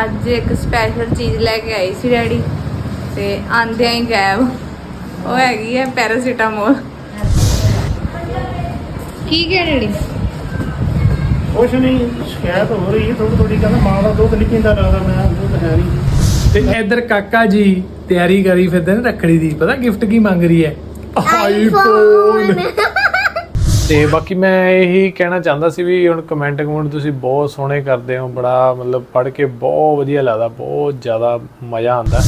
ਅੱਜ ਇੱਕ ਸਪੈਸ਼ਲ ਚੀਜ਼ ਲੈ ਕੇ ਆਈ ਸੀ ਡੈਡੀ ਤੇ ਆਂਦਿਆਂ ਹੀ ਗਾਇਬ। ਉਹ ਹੈਗੀ ਹੈ ਪੈਰਾਸੀਟਾਮੋਲ ਕੀ ਕਹਿ ਡੈਡੀ? ਕੁਛ ਨਹੀਂ ਸ਼ਿਕਾਇਤ ਹੋ ਰਹੀ ਹੈ ਥੋੜੀ ਥੋੜੀ ਕਹਿੰਦਾ ਮਾਂ ਦਾ ਦੁੱਧ ਨਹੀਂ ਪੀਂਦਾ ਲੱਗਦਾ ਮੈਂ ਦੁੱਧ ਹੈ ਨਹੀਂ ਤੇ ਇੱਧਰ ਕਾਕਾ ਜੀ ਤਿਆਰੀ ਕਰੀ ਫਿਰਦੇ ਨੇ ਰੱਖੜੀ ਦੀ ਪਤਾ ਗਿਫਟ ਕੀ ਮੰਗ ਰਹੀ ਹੈ? ਆਈਫੋਨ ਤੇ ਬਾਕੀ ਮੈਂ ਇਹੀ ਕਹਿਣਾ ਚਾਹੁੰਦਾ ਸੀ ਵੀ ਹੁਣ ਕਮੈਂਟ ਕਮੈਂਟ ਤੁਸੀਂ ਬਹੁਤ ਸੋਹਣੇ ਕਰਦੇ ਹੋ, ਬੜਾ ਮਤਲਬ ਪੜ੍ਹ ਕੇ ਬਹੁਤ ਵਧੀਆ ਲੱਗਦਾ, ਬਹੁਤ ਜ਼ਿਆਦਾ ਮਜ਼ਾ ਆਉਂਦਾ।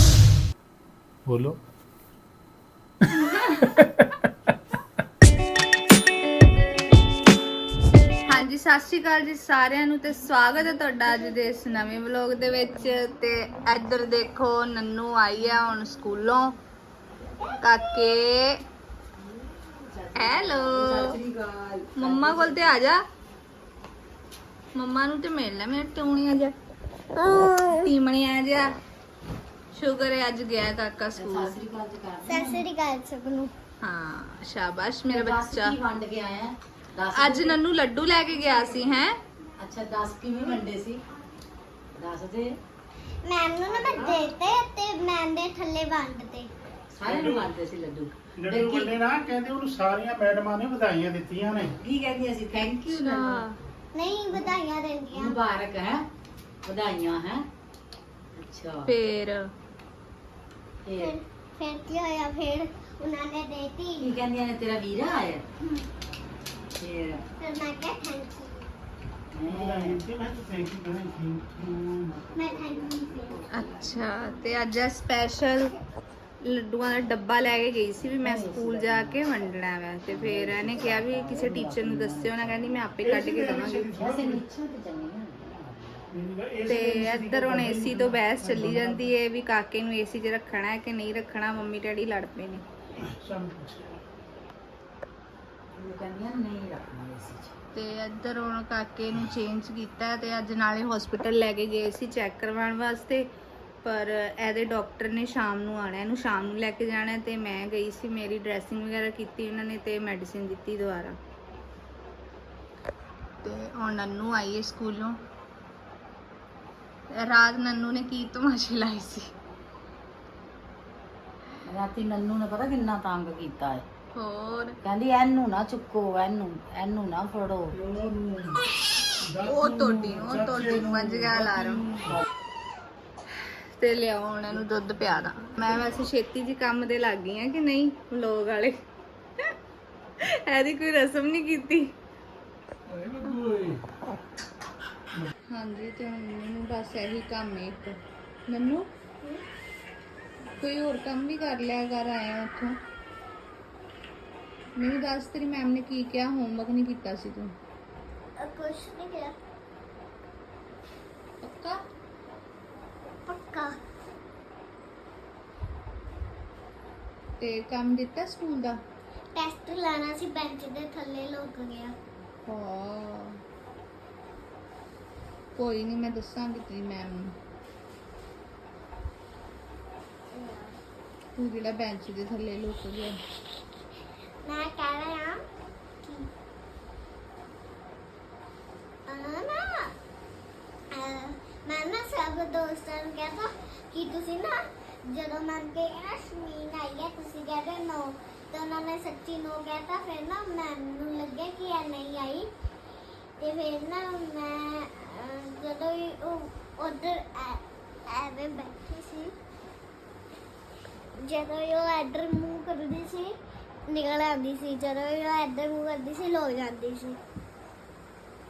ਬੋਲੋ। ਹਾਂਜੀ, ਸਤਿ ਸ਼੍ਰੀ ਅਕਾਲ ਜੀ ਸਾਰਿਆਂ ਨੂੰ ਤੇ ਸਵਾਗਤ ਹੈ ਤੁਹਾਡਾ ਅੱਜ ਦੇ ਇਸ ਨਵੇਂ ਵਲੌਗ ਦੇ ਵਿੱਚ। ਤੇ ਇੱਧਰ ਦੇਖੋ, ਨੰਨੂ ਆਈ ਆ ਹੁਣ ਸਕੂਲੋਂ। ਕਾਕੇ ਹੈਲੋ ਮੰਮਾ ਕੋਲ ਤੇ ਆ ਜਾ। ਮੰਮਾ ਨੂੰ ਤੇ ਮਿਲ ਲੈ ਮੇਰੇ ਟੂਣੀ ਆ ਜਾ। ਟੀਮਣੀ ਆ ਜਾ। ਸ਼ੁਕਰ ਹੈ ਅੱਜ ਗਿਆ ਕਾਕਾ ਸਕੂਲ ਸਤਿ ਸ੍ਰੀ ਅਕਾਲ ਸਭ ਨੂੰ। ਹਾਂ ਸ਼ਾਬਾਸ਼ ਮੇਰਾ ਬੱਚਾ। ਵੰਡ ਕੇ ਆਇਆ? ਅੱਜ ਨੰਨੂ ਲੱਡੂ ਲੈ ਕੇ ਗਿਆ ਸੀ ਹੈ? ਅੱਛਾ 10 ਕਿਵੇਂ ਵੰਡੇ ਸੀ? ਦੱਸ ਦੇ। ਮੈਮ ਨੂੰ ਨਾ ਮੈਂ ਦੇਤੇ ਤੇ ਮੈਮ ਦੇ ਥੱਲੇ ਵੰਡਤੇ ਸਾਰਿਆਂ ਨੂੰ ਵੰਡਦੇ ਸੀ ਲੱਡੂ। ਜਿਹੜੇ ਵੱਡੇ ਨਾ ਕਹਿੰਦੇ ਉਹਨੂੰ ਸਾਰੀਆਂ ਮੈਡਮਾਂ ਨੇ ਵਧਾਈਆਂ ਦਿੱਤੀਆਂ ਨੇ। ਕੀ ਕਹਿੰਦੀਆਂ ਸੀ? ਥੈਂਕ ਯੂ ਨਹੀਂ ਵਧਾਈਆਂ ਦਿੰਦੀਆਂ। ਮੁਬਾਰਕ ਹੈ। ਵਧਾਈਆਂ ਹੈ। ਅੱਛਾ। ਫੇਰ? ਫਿਰ? ਫਿਰ ਫਿਰ ਕੀ ਹੋਇਆ? ਫਿਰ ਉਹਨਾਂ ਨੇ ਦੇਤੀ। ਕੀ ਕਹਿੰਦੀਆਂ ਨੇ? ਤੇਰਾ ਵੀਰਾ ਆਇਆ? ਫਿਰ? ਫਿਰ ਮੈਂ ਕਿਹਾ ਥੈਂਕ ਯੂ ਵਧਾਈਆਂ ਦਿੱਤੀਆਂ ਮੈਂ ਤਾਂ ਥੈਂਕ ਯੂ ਥੈਂਕ ਯੂ ਮੈਂ ਥੈਂਕ ਯੂ ਅੱਛਾ। ਤੇ ਅੱਜ ਸਪੈਸ਼ਲ ਲੱਡੂਆਂ ਦਾ ਡੱਬਾ ਲੈ ਕੇ ਗਈ ਸੀ ਵੀ ਮੈਂ ਸਕੂਲ ਜਾ ਕੇ ਵੰਡਣਾ ਵਾ ਤੇ ਫਿਰ ਇਹਨੇ ਕਿਹਾ ਵੀ ਕਿਸੇ ਟੀਚਰ ਨੂੰ ਦੱਸਿਓ ਨਾ ਕਹਿੰਦੀ ਮੈਂ ਆਪੇ ਕੱਢ ਕੇ ਦਵਾਂਗੀ। ਤੇ ਇੱਧਰ ਹੁਣ ਏਸੀ ਤੋਂ ਬਹਿਸ ਚੱਲੀ ਜਾਂਦੀ ਹੈ ਵੀ ਕਾਕੇ ਨੂੰ ਏਸੀ 'ਚ ਰੱਖਣਾ ਹੈ ਕਿ ਨਹੀਂ ਰੱਖਣਾ ਮੰਮੀ ਡੈਡੀ ਲੜ ਪਏ ਨੇ। ਤੇ ਇੱਧਰ ਹੁਣ ਕਾਕੇ ਨੂੰ ਚੇਂਜ ਕੀਤਾ ਤੇ ਅੱਜ ਨਾਲੇ ਹਸਪੀਟਲ ਲੈ ਕੇ ਗਏ ਸੀ ਚੈੱਕ ਕਰਵਾਉਣ ਵਾਸਤੇ। ਪਰ ਇਹਦੇ ਡਾਕਟਰ ਨੇ ਸ਼ਾਮ ਨੂੰ ਆਣਾ ਇਹਨੂੰ ਸ਼ਾਮ ਨੂੰ ਲੈ ਕੇ ਜਾਣਾ ਤੇ ਮੈਂ ਗਈ ਸੀ ਮੇਰੀ ਡਰੈਸਿੰਗ ਵਗੈਰਾ ਕੀਤੀ ਇਹਨਾਂ ਨੇ ਤੇ ਮੈਡੀਸਿਨ ਦਿੱਤੀ ਦੁਬਾਰਾ। ਤੇ ਹੁਣ ਨੰਨੂ ਆਈ ਹੈ ਸਕੂਲੋਂ। ਰਾਤ ਨੰਨੂ ਨੇ ਕੀ ਤਮਾਸ਼ੇ ਲਾਈ ਸੀ? ਰਾਤੀ ਨੰਨੂ ਨੇ ਪਤਾ ਕਿੰਨਾ ਤੰਗ ਕੀਤਾ ਹੈ। ਹੋਰ? ਕਹਿੰਦੀ ਇਹਨੂੰ ਨਾ ਚੁੱਕੋ ਇਹਨੂੰ ਇਹਨੂੰ ਨਾ ਫੜੋ। ਉਹ ਨੂੰ ਉਹ ਤੋੜੀ ਨੂੰ ਗਿਆ ਅਲਾਰਮ ਤੇ ਲਿਆਓ ਹੁਣ ਇਹਨੂੰ ਦੁੱਧ ਪਿਆ ਦਾ। ਮੈਂ ਵੈਸੇ ਛੇਤੀ ਜੀ ਕੰਮ ਦੇ ਲੱਗ ਗਈ ਆ ਕਿ ਨਹੀਂ ਲੋਕ ਵਾਲੇ। ਇਹਦੀ ਕੋਈ ਰਸਮ ਨਹੀਂ ਕੀਤੀ। ਹਾਂਜੀ ਤੇ ਮੈਨੂੰ ਬਸ ਇਹੀ ਕੰਮ ਹੈ ਇੱਕ। ਮੈਨੂੰ? ਕੋਈ ਹੋਰ ਕੰਮ ਵੀ ਕਰ ਲਿਆ ਕਰ ਆਇਆ ਉੱਥੋਂ। ਮੈਨੂੰ ਦੱਸ ਤੇਰੀ ਮੈਮ ਨੇ ਕੀ ਕਿਹਾ ਹੋਮਵਰਕ ਨਹੀਂ ਕੀਤਾ ਸੀ ਤੂੰ? ਕੁਛ ਨਹੀਂ ਕਿਹਾ। ਪੱਕਾ? ਤੇ ਕੰਮ ਦਿੱਤਾ ਸਕੂਲ ਦਾ? ਟੈਸਟ ਲਾਣਾ ਸੀ ਬੈਂਚ ਦੇ ਥੱਲੇ ਲੁਕ ਗਿਆ। ਹਾਂ ਕੋਈ ਨਹੀਂ ਮੈਂ ਦੱਸਾਂਗੀ ਤੇਰੀ ਮੈਮ ਨੂੰ। ਤੂੰ ਜਿਹੜਾ ਬੈਂਚ ਦੇ ਥੱਲੇ ਲੁਕ ਗਿਆ। ਮੈਂ ਕਹਿ ਰਿਹਾ ਕਿ ਆਨਾ ਮੈਂ ਨਾ ਸਭ ਦੋਸਤਾਂ ਨੂੰ ਕਹਿੰਦਾ ਕਿ ਤੁਸੀਂ ਨਾ ਜਦੋਂ ਮੈਂ ਕੇ ਸ਼ਮੀਨ ਆਈ ਹੈ ਤੁਸੀਂ ਕਹਿੰਦੇ ਨੋ ਤੇ ਉਹਨਾਂ ਨੇ ਸੱਚੀ ਨੋ ਕਹਿਤਾ ਫਿਰ ਨਾ ਮੈਨੂੰ ਲੱਗਿਆ ਕਿ ਇਹ ਨਹੀਂ ਆਈ। ਤੇ ਫਿਰ ਨਾ ਮੈਂ ਅਹ, ਜਦੋਂ ਹੀ ਉਹ ਉਧਰ ਐਵੇਂ ਬੈਠੀ ਸੀ ਜਦੋਂ ਹੀ ਉਹ ਇੱਧਰ ਮੂੰਹ ਕਰਦੀ ਸੀ ਨਿਕਲ ਆਉਂਦੀ ਸੀ ਜਦੋਂ ਹੀ ਉਹ ਇੱਧਰ ਮੂੰਹ ਕਰਦੀ ਸੀ ਲੋ ਜਾਂਦੀ ਸੀ।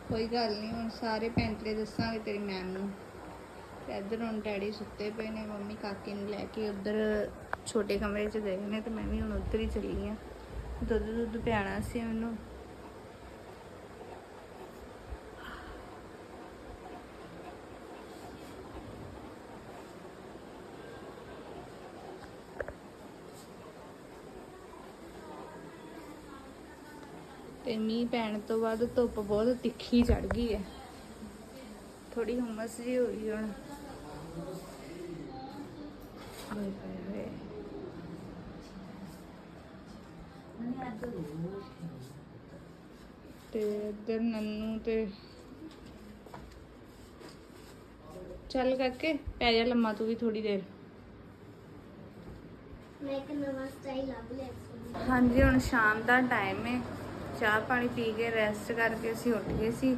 ਕੋਈ ਗੱਲ ਨਹੀਂ ਹੁਣ ਸਾਰੇ ਪੈਂਟਲੇ ਦੱਸਾਂਗੇ ਤੇਰੀ ਮੈਮ ਨੂੰ। ਤੇ ਇੱਧਰ ਹੁਣ ਡੈਡੀ ਸੁੱਤੇ ਪਏ ਨੇ, ਮੰਮੀ ਕਾਕੇ ਨੂੰ ਲੈ ਕੇ ਉੱਧਰ ਛੋਟੇ ਕਮਰੇ 'ਚ ਗਏ ਨੇ ਤੇ ਮੈਂ ਵੀ ਹੁਣ ਉੱਧਰ ਹੀ ਚੱਲੀ ਆ। ਦੁੱਧ ਦੁੱਧ ਪਿਆਣਾ ਸੀ ਮੈਨੂੰ ਤੇ ਮੀਂਹ ਪੈਣ ਤੋਂ ਬਾਅਦ ਧੁੱਪ ਬਹੁਤ ਤਿੱਖੀ ਚੜ ਗਈ ਹੈ। ਥੋੜੀ ਹੁਮਸ ਜੀ ਹੋਈ ਹੁਣ। ਤੇ ਇੱਧਰ ਨੰਨੂ ਤੇ ਚੱਲ ਕਰਕੇ ਪੈ ਜਾ ਲੰਮਾ ਤੂੰ ਵੀ ਥੋੜੀ ਦੇਰ। ਮੈਂ ਇੱਕ ਨਵਾਂ ਸਟਾਈਲ ਲੱਭ ਲਿਆ ਹਾਂਜੀ ਹੁਣ ਸ਼ਾਮ ਦਾ ਟਾਈਮ ਹੈ ਚਾਹ ਪਾਣੀ ਪੀ ਕੇ ਰੈਸਟ ਕਰਕੇ ਅਸੀਂ ਉੱਠ ਗਏ ਸੀ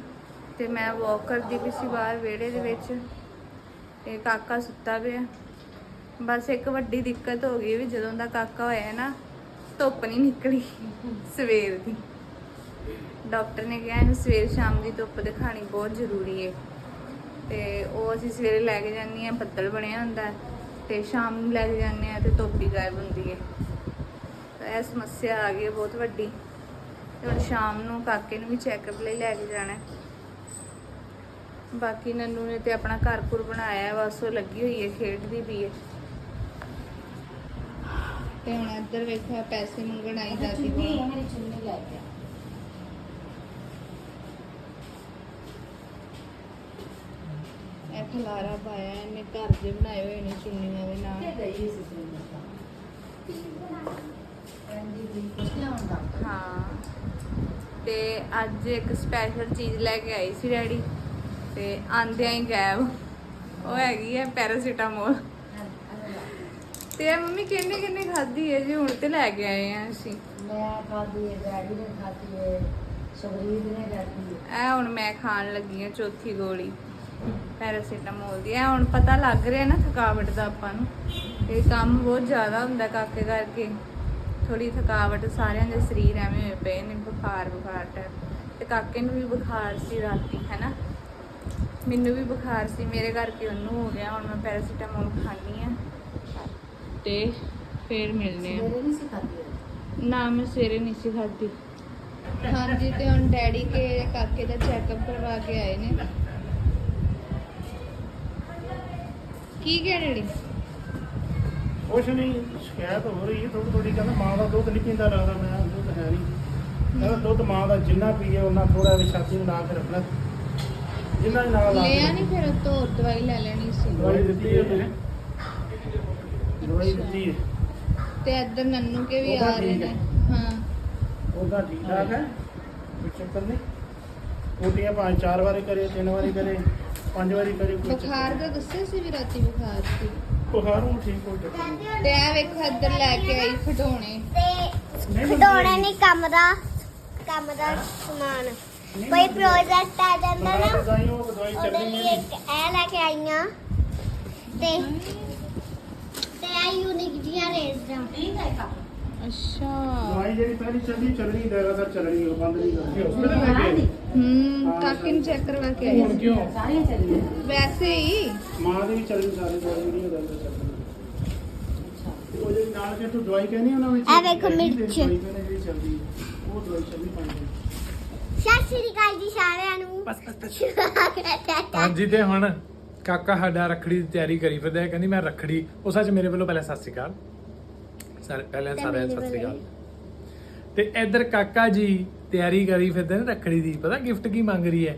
ਤੇ ਮੈਂ ਵਾਕ ਕਰਦੀ ਪਈ ਸੀ ਬਾਹਰ ਵਿਹੜੇ ਦੇ ਵਿੱਚ ਤੇ ਕਾਕਾ ਸੁੱਤਾ ਪਿਆ। ਬਸ ਇੱਕ ਵੱਡੀ ਦਿੱਕਤ ਹੋ ਗਈ ਵੀ ਜਦੋਂ ਦਾ ਕਾਕਾ ਹੋਇਆ ਨਾ ਧੁੱਪ ਨਹੀਂ ਨਿਕਲੀ ਸਵੇਰ ਦੀ। ਡਾਕਟਰ ਨੇ ਕਿਹਾ ਇਹਨੂੰ ਸਵੇਰ ਸ਼ਾਮ ਦੀ ਧੁੱਪ ਦਿਖਾਣੀ ਬਹੁਤ ਜ਼ਰੂਰੀ ਹੈ ਤੇ ਉਹ ਅਸੀਂ ਸਵੇਰੇ ਲੈ ਕੇ ਜਾਂਦੇ ਹਾਂ ਬੱਦਲ ਬਣਿਆ ਹੁੰਦਾ ਹੈ, ਤੇ ਸ਼ਾਮ ਨੂੰ ਲੈ ਕੇ ਜਾਂਦੇ ਆ ਤੇ ਧੁੱਪ ਹੀ ਗਾਇਬ ਹੁੰਦੀ ਹੈ ਤਾਂ ਇਹ ਸਮੱਸਿਆ ਆ ਗਈ ਹੈ ਬਹੁਤ ਵੱਡੀ। ਤੇ ਹੁਣ ਸ਼ਾਮ ਨੂੰ ਕਾਕੇ ਨੂੰ ਵੀ ਚੈੱਕਅਪ ਲਈ ਲੈ ਕੇ ਜਾਣਾ ਬਾਕੀ ਨੰਨੂ ਨੇ ਤੇ ਆਪਣਾ ਘਰ ਘੁਰ ਬਣਾਇਆ ਬਸ ਉਹ ਲੱਗੀ ਹੋਈ ਹੈ ਖੇਡਦੀ ਵੀ ਹੈ। ਤੇ ਹੁਣ ਇੱਧਰ ਵੇਖਿਆ ਪੈਸੇ ਮੰਗਣ ਆਈ ਦਾਦੀ ਚੁੰਨੀ ਕੋਲ ਹੈ ਮੇਰੀ ਚੁੰਨੀ ਲੈ ਕੇ। ਇਹ ਖਲਾਰਾ ਪਾਇਆ ਇਹਨੇ ਘਰ ਦੇ ਬਣਾਏ ਹੋਏ ਨੇ ਚੁੰਨੀਆਂ ਦੇ ਨਾਲ। ਕਿੱਥੇ ਗਈ ਸੀ ਸੁਣੀ ਤਾਂ ਕਹਿੰਦੀ ਵੀ ਕੁਛ ਲਿਆਉਂਦਾ ਹਾਂ। ਤੇ ਅੱਜ ਇੱਕ ਸਪੈਸ਼ਲ ਚੀਜ਼ ਲੈ ਕੇ ਆਈ ਸੀ ਡੈਡੀ। ਤੇ ਆਂਦਿਆਂ ਹੀ ਗਾਇਬ। ਉਹ ਹੈਗੀ ਹੈ ਪੈਰਾਸੀਟਾਮੋਲ। ਤੇ ਇਹ ਮੰਮੀ ਕਿੰਨੇ ਕਿੰਨੇ ਖਾਧੀ ਹੈ ਜੀ? ਹੁਣ ਤੇ ਲੈ ਕੇ ਆਏ ਆ ਅਸੀਂ। ਮੈਂ ਖਾਦੀ ਹੈ ਡੈਡੀ ਨੇ ਖਾਦੀ ਹੈ ਸਬਰੀਦ ਨੇ ਖਾਦੀ ਹੈ। ਇਹ ਹੁਣ ਮੈਂ ਖਾਣ ਲੱਗੀ ਆ ਚੌਥੀ ਗੋਲੀ ਪੈਰਾਸੀਟਾਮੋਲ ਦੀ। ਇਹ ਹੁਣ ਪਤਾ ਲੱਗ ਰਿਹਾ ਨਾ ਥਕਾਵਟ ਦਾ ਆਪਾਂ ਨੂੰ। ਇਹ ਕੰਮ ਬਹੁਤ ਜ਼ਿਆਦਾ ਹੁੰਦਾ ਕਾਕੇ ਕਰਕੇ। ਥੋੜੀ ਥਕਾਵਟ ਸਾਰਿਆਂ ਦੇ ਸਰੀਰ ਐਵੇਂ ਹੋਏ ਪਏ ਨੇ ਬੁਖਾਰ ਬੁਖਾਰ ਟਾਈਪ ਤੇ ਕਾਕੇ ਨੂੰ ਵੀ ਬੁਖਾਰ ਸੀ ਰਾਤੀ ਹੈਨਾ? ਮੈਨੂੰ ਵੀ ਬੁਖਾਰ ਸੀ ਮੇਰੇ ਕਰਕੇ ਉਹਨੂੰ ਹੋ ਗਿਆ। ਹੁਣ ਮੈਂ ਪੈਰਾਸੀਟਾਮੋਲ ਖਾਣੀ ਆ। ਤੇ ਫੇਰ ਮਿਲਨੇ ਆ। ਮੇਰੇ ਨਹੀਂ ਨਾ ਮੈਂ ਸਵੇਰੇ ਨਹੀਂ ਸੀ ਖਾਧੀ। ਹਾਂਜੀ ਤੇ ਹੁਣ ਡੈਡੀ ਕੇ ਕਾਕੇ ਦਾ ਚੈੱਕਅਪ ਕਰਵਾ ਕੇ ਆਏ ਨੇ। ਕੀ ਕਹਿ ਡੈਡੀ ਕੁਛ ਨਹੀਂ ਸ਼ਿਕਾਇਤ ਹੋ ਰਹੀ ਹੈ ਥੋੜੀ ਥੋੜੀ ਕਹਿੰਦਾ ਮਾਂ ਦਾ ਦੁੱਧ ਨਹੀਂ ਪੀਂਦਾ ਲੱਗਦਾ ਮੈਂ ਦੁੱਧ ਹੈ ਨਹੀਂ। ਕਹਿੰਦਾ ਦੁੱਧ ਮਾਂ ਦਾ ਜਿੰਨਾ ਪੀਏ ਉਹਨਾਂ ਥੋੜਾ ਜਿਹਾ ਛਾਤੀ ਨੂੰ ਲਾ ਕੇ ਰੱਖਣਾ। ਜਿੰਨਾ ਨਾਲ ਲਿਆ ਨਹੀਂ ਫਿਰ ਹੋਰ ਦਵਾਈ ਲੈ ਲੈਣੀ ਸੀ। ਦਵਾਈ ਦਿੱਤੀ ਹੈ ਉਹਨੇ। ਦਵਾਈ ਦਿੱਤੀ ਤੇ ਇੱਧਰ ਨੰਨੂ ਕੇ ਵੀ ਆ ਰਹੇ ਨੇ। ਹੈ। ਉਹਦਾ ਠੀਕ ਠਾਕ ਹੈ। ਕੋਈ ਚੱਕਰ ਨਹੀਂ। ਉਲਟੀਆਂ ਪੰਜ ਚਾਰ ਵਾਰੀ ਕਰੇ ਤਿੰਨ ਵਾਰੀ ਕਰੇ ਪੰਜ ਵਾਰੀ ਕਰੇ ਕੋਈ ਬੁਖਾਰ ਦਾ ਦੱਸਿਆ ਸੀ ਵੀ ਰਾਤੀ ਬੁਖਾਰ ਸੀ। ਬੁਖਾਰ ਨੂੰ ਠੀਕ ਹੋ ਚੱਕਰ ਤੇ ਆ ਵੇਖੋ ਇੱਧਰ ਲੈ ਕੇ ਆਈ ਖਡੋਣੇ। ਤੇ ਖਿਡੌਣੇ ਨਹੀਂ। ਕੰਮ ਦਾ ਕੰਮ ਦਾ ਸਮਾਨ। ਕੋਈ ਪ੍ਰੋਜੈਕਟ ਆ ਜਾਂਦਾ ਨਾ ਦਵਾਈ ਉਹ ਦਵਾਈ ਉਹਦੇ ਚੱਲਦੀ ਲਈ ਨਹੀਂ। ਇੱਕ ਇਹ ਲੈ ਕੇ ਆਈਆਂ ਤੇ ਯੂਨਿਕ ਜੀਆਂ ਕਾ ਅੱਛਾ। ਦਵਾਈ ਜਿਹੜੀ ਪਹਿਲੀ ਚੱਲਦੀ ਚੱਲਣੀ ਲਗਾਤਾਰ ਚੱਲਣੀ ਉਹ ਬੰਦ ਨਹੀਂ ਕਰਦੀ ਹਸਪੀਟਲ ਲੈ ਗਏ ਹੂੰ। ਕਾਕੇ ਨੂੰ ਚੈੱਕ ਕਰਵਾ ਕੇ ਆਈ ਹੁਣ ਕਿਉਂ? ਸਾਰੀਆਂ ਚੱਲੀਆਂ। ਵੈਸੇ ਹੀ। ਮਾਂ ਦੀ ਵੀ ਚੱਲਣੀ ਸਾਰੇ ਦਵਾਈ ਨਹੀਂ ਉਹਦਾ ਚੱਲਣੀ। ਉਹ ਜਿਹੜੀ ਨਾਲ ਕੇ ਤੂੰ ਦਵਾਈ ਕਹਿੰਦੀ ਉਹਨਾਂ ਵਿੱਚ ਇਹ ਵੇਖੋ ਹੈਗੀ ਤੇ ਮਿਰਚ। ਦਵਾਈ ਕਹਿੰਦੇ ਜਿਹੜੀ ਚੱਲਦੀ ਹੈ, ਉਹ ਦਵਾਈ ਚੱਲਣੀ ਪੈਂਦੀ ਸਤਿ ਸ਼੍ਰੀ ਅਕਾਲ ਜੀ ਸਾਰਿਆਂ ਨੂੰ। ਬਸ ਹਾਂਜੀ ਤੇ ਹੁਣ? ਕਾਕਾ ਸਾਡਾ ਰੱਖੜੀ ਦੀ ਤਿਆਰੀ ਕਰੀ ਫਿਰਦਾ ਹੈ ਕਹਿੰਦੀ ਮੈਂ ਰੱਖੜੀ। ਉਹ ਸੱਚ ਮੇਰੇ ਵੱਲੋਂ ਪਹਿਲਾਂ ਸਤਿ ਸ਼੍ਰੀ ਅਕਾਲ। ਸਾਰੇ ਪਹਿਲਾਂ ਸਾਰਿਆਂ ਨੂੰ ਸਤਿ ਸ਼੍ਰੀ ਅਕਾਲ। ਤੇ ਇੱਧਰ ਕਾਕਾ ਜੀ ਤਿਆਰੀ ਕਰੀ ਫਿਰਦੇ ਨੇ ਰੱਖੜੀ ਦੀ। ਪਤਾ ਗਿਫਟ ਕੀ ਮੰਗ ਰਹੀ ਹੈ?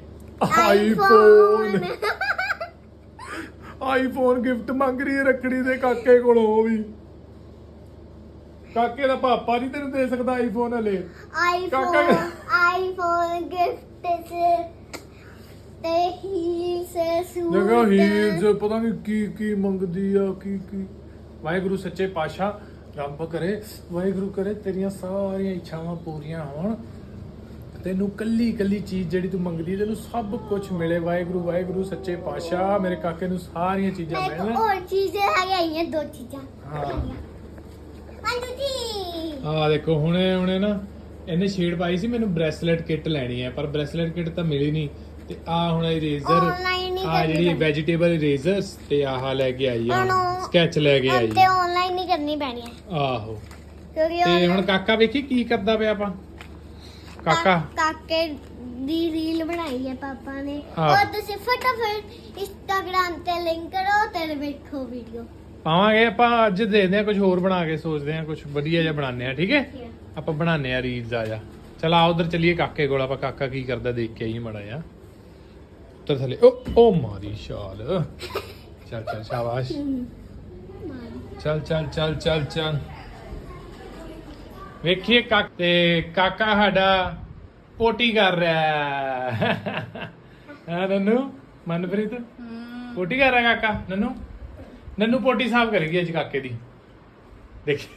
ਆਈਫੋਨ ਆਈਫੋਨ ਗਿਫਟ ਮੰਗ ਰਹੀ ਹੈ ਰੱਖੜੀ ਦੇ ਕਾਕੇ ਕੋਲੋਂ ਉਹ ਵੀ। ਕਾਕੇ ਦਾ ਪਾਪਾ ਨਹੀਂ ਤੈਨੂੰ ਦੇ ਸਕਦਾ ਆਈਫੋਨ ਹਲੇ। ਆਈਫੋਨ ਆਈਫੋਨ ਗਿਫਟ ਸੇ ਤੇ ਹੀਲ ਸੇ ਸੂਟ ਹੀਲਸ ਪਤਾ ਨਹੀਂ ਕੀ ਕੀ ਮੰਗਦੀ ਆ ਕੀ ਕੀ। ਵਾਹਿਗੁਰੂ ਸੱਚੇ ਪਾਤਸ਼ਾਹ ਰੱਬ ਕਰੇ ਵਾਹਿਗੁਰੂ ਕਰੇ ਤੇਰੀਆਂ ਸਾਰੀਆਂ ਇੱਛਾਵਾਂ ਪੂਰੀਆਂ ਹੋਣ। ਤੈਨੂੰ ਕੱਲੀ ਕੱਲੀ ਚੀਜ਼ ਜਿਹੜੀ ਤੂੰ ਮੰਗਦੀ ਹੈ, ਤੈਨੂੰ ਸਭ ਕੁਝ ਮਿਲੇ। ਵਾਹਿਗੁਰੂ ਵਾਹਿਗੁਰੂ ਸੱਚੇ ਪਾਤਸ਼ਾਹ ਮੇਰੇ ਕਾਕੇ ਨੂੰ ਸਾਰੀਆਂ ਚੀਜ਼ਾਂ ਇੱਕ ਮਿਲਣ। ਹੋਰ ਚੀਜ਼ ਹੈਗੀ ਆਈਆਂ ਦੋ ਚੀਜ਼ਾਂ। ਹਾਂ। ਜੀ। ਆ ਦੇਖੋ ਹੁਣੇ ਹੁਣੇ ਨਾ ਇਹਨੇ ਸ਼ੇਡ ਪਾਈ ਸੀ ਮੈਨੂੰ ਬ੍ਰੈਸਲੇਟ ਕਿੱਟ ਲੈਣੀ ਹੈ ਪਰ ਬ੍ਰੈਸਲੇਟ ਕਿੱਟ ਤਾਂ ਮਿਲੀ ਨਹੀਂ ਤੇ ਆ ਹੁਣ ਇਰੇਜ਼ਰ ਹੀ ਆ ਕਰਨੀ ਜਿਹੜੀ। ਵੈਜੀਟੇਬਲ ਇਰੇਜ਼ਰਸ ਤੇ ਆਹ ਲੈ ਕੇ ਆਈ ਆ ਹੁਣ ਸਕੈਚ ਲੈ ਕੇ ਆਈ ਤੇ ਆਨਲਾਈਨ ਹੀ ਕਰਨੀ ਪੈਣੀ। ਹੈ ਆਹੋ। ਕਿਉਂਕਿ ਤੇ ਹੁਣ ਕਾਕਾ ਵੇਖੀ ਕੀ ਕਰਦਾ ਪਿਆ ਆਪਾਂ? ਕਾਕਾ। ਕਾਕੇ ਦੀ ਰੀਲ ਬਣਾਈ ਹੈ ਪਾਪਾ ਨੇ। ਹਾਂ। ਉਹ ਤੁਸੀਂ ਫਟਾਫਟ ਇੰਸਟਾਗ੍ਰam ਤੇ ਲਿੰਕ ਕਰੋ ਤੇ ਵੇਖੋ ਵੀਡੀਓ ਪਾਵਾਂਗੇ ਆਪਾਂ ਅੱਜ ਦੇਖਦੇ ਆ ਕੁਝ ਹੋਰ ਬਣਾ ਕੇ ਸੋਚਦੇ ਆ ਕੁਝ ਵਧੀਆ ਜਿਹਾ ਬਣਾਉਂਦੇ ਆ ਠੀਕ ਹੈ? ਆਪਾਂ ਬਣਾਉਂਦੇ ਆ ਰੀਲਸ ਆ ਜਾ। ਚਲ ਆ ਉਧਰ ਚੱਲੀਏ ਕਾਕੇ ਕੋਲ ਆਪਾਂ ਕਾਕਾ ਕੀ ਕਰਦਾ ਦੇਖ ਕੇ ਆਈ ਮੜਾ ਜਾ ਉੱਤਰ ਥੱਲੇ। ਓ ਓ ਮਾਰੀ ਸ਼ਾਲ ਚੱਲ ਚੱਲ, ਸ਼ਾਬਾਸ਼। ਚੱਲ ਚੱਲ ਚੱਲ ਚੱਲ ਚੱਲ। ਵੇਖੀਏ ਕਾਕ, ਤੇ ਕਾਕਾ ਸਾਡਾ ਪੋਟੀ ਕਰ ਰਿਹਾ ਹੈ। ਹਾਂ, ਨਨੂ? ਮਨਪ੍ਰੀਤ? ਪੋਟੀ ਕਰ ਰਿਹਾ ਕਾਕਾ? ਨੰਨੂ? ਨੰਨੂ ਪੋਟੀ ਸਾਫ਼ ਕਰੇਗੀ ਅੱਜ ਕਾਕੇ ਦੀ। ਦੇਖ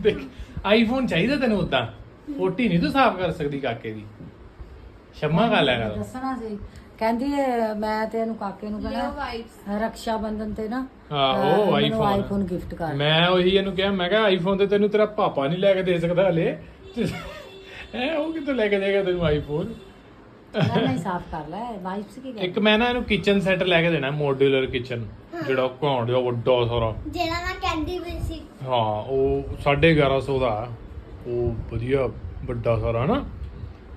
ਦੇਖ ਆਈਫੋਨ ਚਾਹੀਦਾ ਤੈਨੂੰ ਉਦਾਂ ਪੋਟੀ ਨਹੀਂ ਤੂੰ ਸਾਫ਼ ਕਰ ਸਕਦੀ ਕਾਕੇ ਦੀ। ਸ਼ਮਾ ਗੱਲ ਹੈ ਕਰ ਦੱਸਣਾ ਸੀ। ਕਹਿੰਦੀ ਹੈ, ਮੈਂ ਤੇ ਇਹਨੂੰ ਕਾਕੇ ਨੂੰ ਕਹਿਣਾ ਰਕਸ਼ਾ ਬੰਧਨ ਤੇ ਨਾ ਆਹੋ ਆਈਫੋਨ ਆਈਫੋਨ ਗਿਫਟ ਕਰ ਮੈਂ ਉਹੀ ਇਹਨੂੰ ਕਿਹਾ ਮੈਂ ਕਿਹਾ ਆਈਫੋਨ ਤੇ ਤੈਨੂੰ ਤੇਰਾ ਪਾਪਾ ਨਹੀਂ ਲੈ ਕੇ ਦੇ ਸਕਦਾ ਹਲੇ। ਐ ਉਹ ਕਿੱਥੋਂ ਲੈ ਕੇ ਦੇਗਾ ਤੈਨੂੰ ਆਈਫੋਨ ਮੈਂ ਨਹੀਂ ਸਾਫ਼ ਕਰ ਲੈ ਵਾਈਫ ਕੀ ਇੱਕ ਮੈਂ ਨਾ ਇਹਨੂੰ ਕਿਚਨ ਸੈੱਟ ਲੈ ਕੇ ਦੇਣਾ ਮੋਡੂਲਰ ਕਿਚਨ ਜਿਹੜਾ ਘੌਂਡ ਜਿਹਾ ਵੱਡਾ ਸਾਰਾ। ਜਿਹੜਾ ਮੈਂ ਕਹਿੰਦੀ ਵੀ ਸੀ। ਹਾਂ ਉਹ 1150 ਦਾ। ਉਹ ਵਧੀਆ ਵੱਡਾ ਸਾਰਾ ਹਨਾ?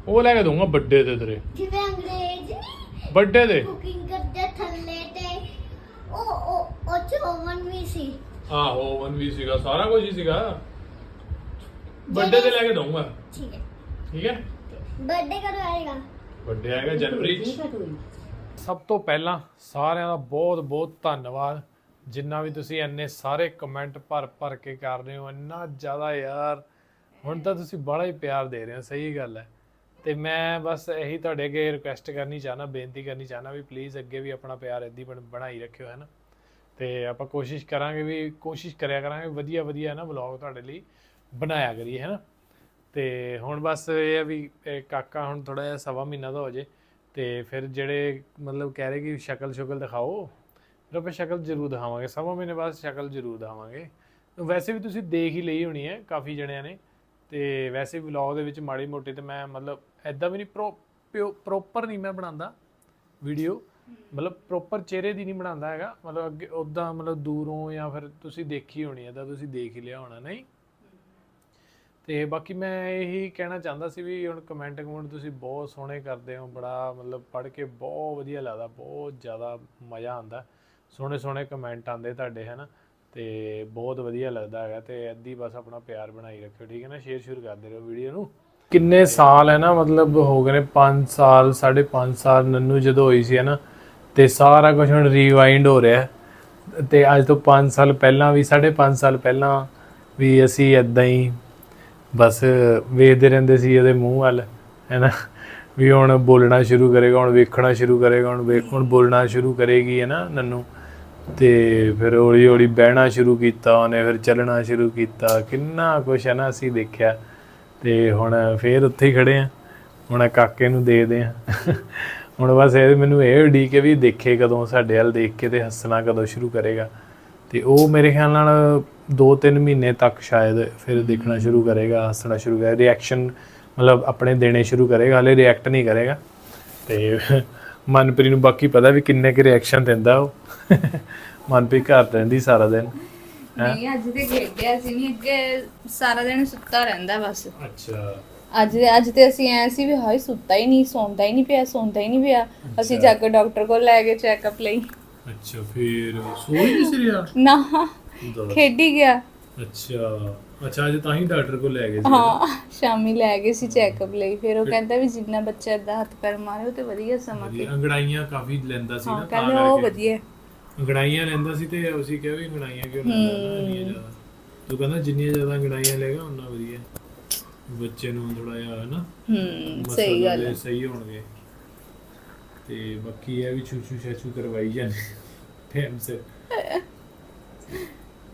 ਉਹ ਲੈ ਕੇ ਦਊਂਗਾ ਵੱਡੇ ਤੇ ਤੇਰੇ। ਜਿਵੇਂ ਅੰਗਰੇਜ਼ ਨਹੀਂ ਵੱਡੇ ਦੇ? ਕੁਕਿੰਗ ਕਰਦੇ ਥੱਲੇ ਤੇ। ਉਹ ਉਹ ਉਹ ਚ oven ਵੀ ਸੀ। ਆਹੋ ਓਵਨ ਵੀ ਸੀਗਾ ਸਾਰਾ ਕੁਝ ਹੀ ਸੀਗਾ। ਵੱਡੇ ਤੇ ਲੈ ਕੇ ਦਊਂਗਾ। ਠੀਕ ਹੈ। ਠੀਕ ਹੈ? ਬਰਥਡੇ ਕਦੋਂ ਆਏਗਾ? ਵੱਡੇ ਆਏਗਾ ਜਨਵਰੀ ਚ। ਹੈ ਸਭ ਤੋਂ ਪਹਿਲਾਂ ਸਾਰਿਆਂ ਦਾ ਬਹੁਤ ਬਹੁਤ ਧੰਨਵਾਦ। ਜਿੰਨਾ ਵੀ ਤੁਸੀਂ ਇੰਨੇ ਸਾਰੇ ਕਮੈਂਟ ਭਰ ਭਰ ਕੇ ਕਰ ਰਹੇ ਹੋ ਇੰਨਾ ਜ਼ਿਆਦਾ ਯਾਰ। ਹੁਣ ਤਾਂ ਤੁਸੀਂ ਬੜਾ ਹੀ ਪਿਆਰ ਦੇ ਰਹੇ ਹੋ ਸਹੀ ਗੱਲ ਹੈ। ਤੇ ਮੈਂ ਬਸ ਇਹੀ ਤੁਹਾਡੇ ਅੱਗੇ ਰਿਕੁਐਸਟ ਕਰਨੀ ਚਾਹਨਾ ਬੇਨਤੀ ਕਰਨੀ ਚਾਹਨਾ ਵੀ ਪਲੀਜ਼ ਅੱਗੇ ਵੀ ਆਪਣਾ ਪਿਆਰ ਏਦੀ ਬਣਾਈ ਰੱਖਿਓ, ਹੈ ਨਾ? ਤੇ ਆਪਾਂ ਕੋਸ਼ਿਸ਼ ਕਰਾਂਗੇ ਵੀ, ਕੋਸ਼ਿਸ਼ ਕਰਿਆ ਕਰਾਂਗੇ, ਵਧੀਆ ਵਧੀਆ ਨਾ ਵਲੌਗ ਤੁਹਾਡੇ ਲਈ ਬਣਾਇਆ ਕਰੀਏ, ਹੈ ਨਾ? ਤੇ ਹੁਣ ਬਸ ਇਹ ਆ ਵੀ ਕਾਕਾ ਹੁਣ ਥੋੜਾ ਜਿਹਾ ਸਵਾ ਮਹੀਨਾ ਦਾ ਹੋ ਜੇ, ਤੇ ਫਿਰ ਜਿਹੜੇ ਮਤਲਬ ਕਹਿ ਰਹੇ ਕਿ ਸ਼ਕਲ ਸ਼ੁਕਲ ਦਿਖਾਓ, ਫਿਰ ਆਪਾਂ ਸ਼ਕਲ ਜ਼ਰੂਰ ਦਿਖਾਵਾਂਗੇ, ਸਵਾ ਮਹੀਨੇ ਬਾਅਦ ਸ਼ਕਲ ਜ਼ਰੂਰ ਦਿਖਾਵਾਂਗੇ। ਵੈਸੇ ਵੀ ਤੁਸੀਂ ਦੇਖ ਹੀ ਲਈ ਹੋਣੀ ਹੈ, ਕਾਫੀ ਜਣਿਆਂ ਨੇ, ਤੇ ਵੈਸੇ ਵਲੌਗ ਦੇ ਵਿੱਚ ਮਾੜੀ ਮੋਟੀ ਤੇ ਮੈਂ ਮਤਲਬ ਐਦਾਂ ਵੀ ਨਹੀਂ ਪ੍ਰੋਪਰ ਨਹੀਂ ਮੈਂ ਬਣਾਉਂਦਾ ਵੀਡੀਓ ਮਤਲਬ ਪ੍ਰੋਪਰ ਚਿਹਰੇ ਦੀ ਨਹੀਂ ਬਣਾਉਂਦਾ ਹੈਗਾ ਮਤਲਬ ਅੱਗੇ ਉਦਾਂ ਮਤਲਬ ਦੂਰੋਂ ਜਾਂ ਫਿਰ ਤੁਸੀਂ ਦੇਖੀ ਹੋਣੀ ਹੈ ਤਾਂ ਤੁਸੀਂ ਦੇਖ ਹੀ ਲਿਆ ਹੋਣਾ ਨਹੀਂ? ਤੇ ਬਾਕੀ ਮੈਂ ਇਹੀ ਕਹਿਣਾ ਚਾਹੁੰਦਾ ਸੀ ਵੀ ਹੁਣ ਕਮੈਂਟ ਕਮੈਂਟ ਤੁਸੀਂ ਬਹੁਤ ਸੋਹਣੇ ਕਰਦੇ ਹੋ ਬੜਾ ਮਤਲਬ ਪੜ੍ਹ ਕੇ ਬਹੁਤ ਵਧੀਆ ਲੱਗਦਾ ਬਹੁਤ ਜ਼ਿਆਦਾ ਮਜ਼ਾ ਆਉਂਦਾ ਸੋਹਣੇ ਸੋਹਣੇ ਕਮੈਂਟ ਆਉਂਦੇ ਤੁਹਾਡੇ ਹਨਾ? ਤੇ ਬਹੁਤ ਵਧੀਆ ਲੱਗਦਾ ਹੈਗਾ ਤੇ ਐਦੀ ਬਸ ਆਪਣਾ ਪਿਆਰ ਬਣਾਈ ਰੱਖਿਓ ਠੀਕ ਹੈ ਨਾ? ਸ਼ੇਅਰ ਸ਼ੁਰੂ ਕਰਦੇ ਰਹੋ ਵੀਡੀਓ ਨੂੰ। ਕਿੰਨੇ ਸਾਲ ਹੈ ਨਾ, ਮਤਲਬ ਹੋ ਗਏ ਨੇ 5 ਸਾਲ 5.5 ਸਾਲ ਨੰਨੂ ਜਦੋਂ ਹੋਈ ਸੀ ਹੈ ਨਾ, ਤੇ ਸਾਰਾ ਕੁਝ ਹੁਣ ਰੀਵਾਈਂਡ ਹੋ ਰਿਹਾ ਹੈ। ਤੇ ਅੱਜ ਤੋਂ 5 ਸਾਲ ਪਹਿਲਾਂ ਵੀ 5.5 ਸਾਲ ਪਹਿਲਾਂ ਵੀ ਅਸੀਂ ਇਦਾਂ ਹੀ ਬਸ ਵੇਖਦੇ ਰਹਿੰਦੇ ਸੀ ਇਹਦੇ ਮੂੰਹ ਵੱਲ, ਹੈ ਨਾ। ਵੀ ਹੁਣ ਬੋਲਣਾ ਸ਼ੁਰੂ ਕਰੇਗਾ, ਹੁਣ ਵੇਖਣਾ ਸ਼ੁਰੂ ਕਰੇਗਾ, ਹੁਣ ਵੇਖ, ਹੁਣ ਬੋਲਣਾ ਸ਼ੁਰੂ ਕਰੇਗੀ ਹੈ ਨਾ ਨੰਨੂ। ਤੇ ਫਿਰ ਹੌਲੀ ਹੌਲੀ ਬਹਿਣਾ ਸ਼ੁਰੂ ਕੀਤਾ, ਉਹਨੇ ਫਿਰ ਚੱਲਣਾ ਸ਼ੁਰੂ ਕੀਤਾ, ਕਿੰਨਾ ਕੁਛ ਹੈ ਨਾ ਅਸੀਂ ਦੇਖਿਆ। ਤੇ ਹੁਣ ਫੇਰ ਉੱਥੇ ਹੀ ਖੜੇ ਆ। ਹੁਣ ਕਾਕੇ ਨੂੰ ਦੇ ਦੇ ਆ। ਹੁਣ ਬਸ ਇਹ ਮੈਨੂੰ ਇਹ ਉਡੀਕ ਹੈ ਵੀ ਦੇਖੇ ਕਦੋਂ ਸਾਡੇ ਵੱਲ ਦੇਖ ਕੇ ਤੇ ਹੱਸਣਾ ਕਦੋਂ ਸ਼ੁਰੂ ਕਰੇਗਾ। ਤੇ ਉਹ ਮੇਰੇ ਖਿਆਲ ਨਾਲ 2-3 ਮਹੀਨੇ ਤੱਕ ਸ਼ਾਇਦ ਫਿਰ ਦੇਖਣਾ ਸ਼ੁਰੂ ਕਰੇਗਾ ਹੱਸਣਾ ਸ਼ੁਰੂ ਕਰੇਗਾ ਰਿਐਕਸ਼ਨ ਮਤਲਬ ਆਪਣੇ ਦੇਣੇ ਸ਼ੁਰੂ ਕਰੇਗਾ ਹਲੇ ਰਿਐਕਟ ਨਹੀਂ ਕਰੇਗਾ। ਤੇ ਮਨਪ੍ਰੀਤ ਨੂੰ ਬਾਕੀ ਪਤਾ ਵੀ ਕਿੰਨੇ ਕੁ ਰਿਐਕਸ਼ਨ ਦਿੰਦਾ ਉਹ। ਮਨਪ੍ਰੀਤ ਘਰ ਰਹਿੰਦੀ ਸਾਰਾ ਦਿਨ। ਨਹੀਂ ਅੱਜ ਤੇ ਖੇਡਿਆ ਸੀ ਨਹੀਂ ਅੱਗੇ ਸਾਰਾ ਦਿਨ ਸੁੱਤਾ ਰਹਿੰਦਾ ਬਸ। ਅੱਛਾ। ਅੱਜ ਅੱਜ ਤੇ ਅਸੀਂ ਐ ਸੀ ਵੀ ਹਾਏ ਸੁੱਤਾ ਹੀ ਨਹੀਂ ਸੌਂਦਾ ਹੀ ਨਹੀਂ ਪਿਆ ਸੌਂਦਾ ਹੀ ਨਹੀਂ ਪਿਆ। ਅਸੀਂ ਜਾ ਕੇ ਡਾਕਟਰ ਕੋਲ ਲੈ ਗਏ ਚੈੱਕਅਪ ਲਈ। ਅੱਛਾ ਫਿਰ ਸੋਈ ਨਹੀਂ ਸੀ ਰਿਹਾ? ਨਾ ਖੇਡੀ ਗਿਆ। ਅੱਛਾ। ਅੱਛਾ ਅੱਜ ਤਾਂ ਹੀ ਡਾਕਟਰ ਕੋਲ ਲੈ ਗਏ ਸੀ ਹਾਂ ਸ਼ਾਮੀ ਲੈ ਗਏ ਸੀ ਚੈੱਕਅਪ ਲਈ। ਫਿਰ ਉਹ ਕਹਿੰਦਾ ਵੀ ਜਿੰਨਾ ਬੱਚਾ ਏਦਾਂ ਹੱਥ ਪੈਰ ਮਾਰੇ ਉਹ ਤੇ ਵਧੀਆ ਸਮਾਂ ਤੇ ਅੰਗੜਾਈਆਂ ਕਾਫੀ ਲੈਂਦਾ ਸੀ ਨਾ ਤਾਂ ਉਹ ਵਧੀਆ। ਅੰਗੜਾਈਆਂ ਲੈਂਦਾ ਸੀ ਤੇ ਅਸੀਂ ਕਿਹਾ ਵੀ ਅੰਗੜਾਈਆਂ ਕਿਉਂ ਲੈਂਦਾ ਨਾ ਇੰਨੀਆਂ ਜ਼ਿਆਦਾ। ਤੂੰ ਕਹਿੰਦਾ ਜਿੰਨੀਆਂ ਜ਼ਿਆਦਾ ਅੰਗੜਾਈਆਂ ਲਏਗਾ ਉਨਾ ਵਧੀਆ। ਬੱਚੇ ਨੂੰ ਥੋੜਾ ਜਿਹਾ ਹੈ ਨਾ ਹੂੰ ਸਹੀ ਗੱਲ ਹੈ ਸਹੀ ਹੋਣਗੇ। ਤੇ ਬਾਕੀ ਇਹ ਵੀ ਛੂ ਛੂ ਛੂ ਕਰਵਾਈ ਜਾਂਦੇ। ਟਾਈਮ ਸੇ।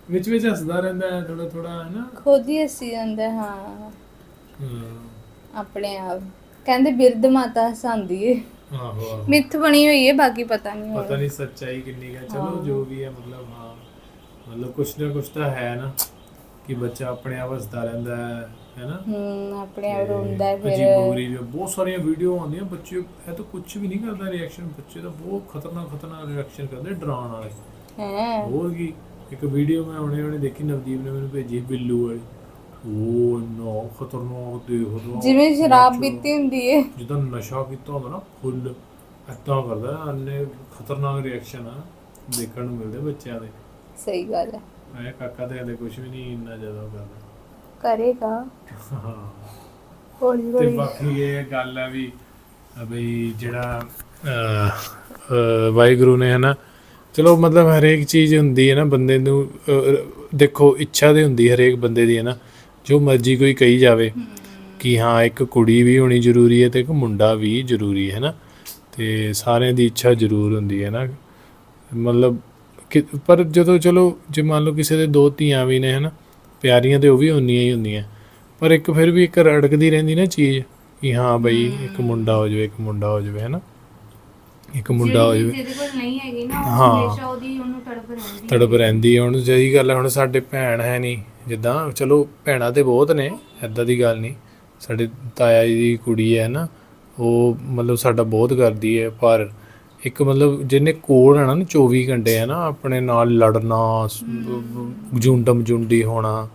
ਵਿੱਚ ਵਿੱਚ ਹੱਸਦਾ ਰਹਿੰਦਾ ਹੈ ਥੋੜਾ ਥੋੜਾ ਹੈ ਨਾ ਖੁਦ ਹੀ ਹੱਸੀ ਜਾਂਦਾ ਹਾਂ। ਹਾਂ। ਆਪਣੇ ਆਪ। ਕਹਿੰਦੇ ਬਿਰਧ ਮਾਤਾ ਹਸਾਂਦੀ ਏ। ਆਹੋ ਆਹੋ। ਮਿੱਥ ਬਣੀ ਹੋਈ ਏ ਬਾਕੀ ਪਤਾ ਨਹੀਂ ਪਤਾ ਨਹੀਂ ਸੱਚਾਈ ਕਿੰਨੀ ਹੈ ਚਲੋ ਜੋ ਵੀ ਹੈ ਮਤਲਬ ਹਾਂ। ਮਤਲਬ ਕੁਛ ਨਾ ਕੁਛ ਤਾਂ ਹੈ ਨਾ ਕਿ ਬੱਚਾ ਆਪਣੇ ਆਪ ਹੱਸਦਾ ਰਹਿੰਦਾ ਹੈ ਹੈ ਨਾ? ਹੂੰ ਆਪਣੇ ਆਪ ਰੋਂਦਾ ਹੈ ਫਿਰ। ਹੋ ਰਹੀ ਹੈ ਬਹੁਤ ਸਾਰੀਆਂ ਵੀਡੀਓ ਆਉਂਦੀਆਂ ਬੱਚੇ ਇਹ ਤਾਂ ਕੁਝ ਵੀ ਨਹੀਂ ਕਰਦਾ ਰਿਐਕਸ਼ਨ ਬੱਚੇ ਤਾਂ ਬਹੁਤ ਖਤਰਨਾਕ ਖਤਰਨਾਕ ਰਿਐਕਸ਼ਨ ਕਰਦੇ ਡਰਾਉਣ ਵਾਲੇ। ਹੈ। ਹੋਰ ਕੀ ਇੱਕ ਵੀਡੀਓ ਮੈਂ ਹੁਣੇ ਹੁਣੇ ਦੇਖੀ ਨਵਦੀਪ ਨੇ ਮੈਨੂੰ ਭੇਜੀ ਬਿੱਲੂ ਵਾਲੀ। ਉਹ ਨੋ ਖਤਰਨਾਕ ਦੇਖੋ ਜਿਵੇਂ ਸ਼ਰਾਬ ਪੀਤੀ ਹੁੰਦੀ ਏ। ਜਿੱਦਾਂ ਨਸ਼ਾ ਕੀਤਾ ਹੁੰਦਾ ਨਾ ਫੁੱਲ ਏਦਾਂ ਕਰਦਾ ਅੰਨੇ ਖਤਰਨਾਕ ਰਿਐਕਸ਼ਨ ਆ ਦੇਖਣ ਨੂੰ ਮਿਲਦੇ ਬੱਚਿਆਂ ਦੇ। ਸਹੀ ਗੱਲ ਹੈ ਐ ਕਾਕਾ ਤੇ ਹਲੇ ਕੁਝ ਵੀ ਨਹੀਂ ਇੰਨਾ ਜ਼ਿਆਦਾ ਉਹ ਕਰਦਾ ਕਰੇਗਾ ਹਾਂ। ਹੌਲੀ ਤੇ ਹੌਲੀ। ਬਾਕੀ ਇਹ ਗੱਲ ਆ ਵੀ ਅ ਬਈ ਜਿਹੜਾ ਅ, ਅ, ਵਾਹਿਗੁਰੂ ਨੇ ਹਨਾ ਚਲੋ ਮਤਲਬ ਹਰੇਕ ਚੀਜ਼ ਹੁੰਦੀ ਹੈ ਨਾ ਬੰਦੇ ਨੂੰ ਅ, ਦੇਖੋ ਇੱਛਾ ਹੁੰਦੀ ਹਰੇਕ ਬੰਦੇ ਦੀ ਹੈ ਨਾ ਜੋ ਮਰਜ਼ੀ ਕੋਈ ਕਹੀ ਜਾਵੇ ਕਿ ਹਾਂ ਇੱਕ ਕੁੜੀ ਵੀ ਹੋਣੀ ਜ਼ਰੂਰੀ ਹੈ ਤੇ ਇੱਕ ਮੁੰਡਾ ਵੀ ਜ਼ਰੂਰੀ ਹੈ ਨਾ। ਤੇ ਸਾਰਿਆਂ ਦੀ ਇੱਛਾ ਜ਼ਰੂਰ ਹੁੰਦੀ ਹੈ ਨਾ। ਮਤਲਬ ਪਰ ਜਦੋਂ ਚਲੋ ਜੇ ਮੰਨ ਲਓ ਕਿਸੇ ਦੇ ਦੋ ਧੀਆਂ ਵੀ ਨੇ ਹਨਾ ਪਿਆਰੀਆਂ ਤੇ ਉਹ ਵੀ ਉਨੀਆਂ ਹੀ ਹੁੰਦੀਆਂ। ਪਰ ਇੱਕ ਫਿਰ ਵੀ ਇੱਕ ਰੜਕਦੀ ਰਹਿੰਦੀ ਨਾ ਚੀਜ਼ ਕਿ ਹਾਂ ਬਈ ਇੱਕ ਮੁੰਡਾ ਹੋ ਜਾਵੇ ਇੱਕ ਮੁੰਡਾ ਹੋ ਜਾਵੇ ਹਨਾ। ਇੱਕ ਮੁੰਡਾ ਹੋ ਜਾਵੇ। ਜਿਹਦੇ ਕੋਲ ਨਹੀਂ ਹੈਗੀ ਨਾ ਹਮੇਸ਼ਾ ਉਹਦੀ ਉਹਨੂੰ ਤੜਪ ਰਹਿੰਦੀ ਤੜਪ ਰਹਿੰਦੀ ਹੁਣ ਜਿਹੀ ਗੱਲ ਹੈ ਹੁਣ ਸਾਡੇ ਭੈਣ ਹੈ ਨਹੀਂ ਜਿੱਦਾਂ ਚਲੋ ਭੈਣਾਂ ਤੇ ਬਹੁਤ ਨੇ ਐਦਾਂ ਦੀ ਗੱਲ ਨਹੀਂ। ਸਾਡੇ ਤਾਇਆ ਜੀ ਦੀ ਕੁੜੀ ਹੈ ਨਾ ਉਹ ਮਤਲਬ ਸਾਡਾ ਬਹੁਤ ਕਰਦੀ ਹੈ ਪਰ ਇੱਕ ਮਤਲਬ ਜਿਹਨੇ ਕੋਲ ਹੈ ਨਾ 24 ਘੰਟੇ ਹੈ ਨਾ ਆਪਣੇ ਨਾਲ ਲੜਨਾ ਜੁੰਡਮ ਜੁੰਡੀ ਹੋਣਾ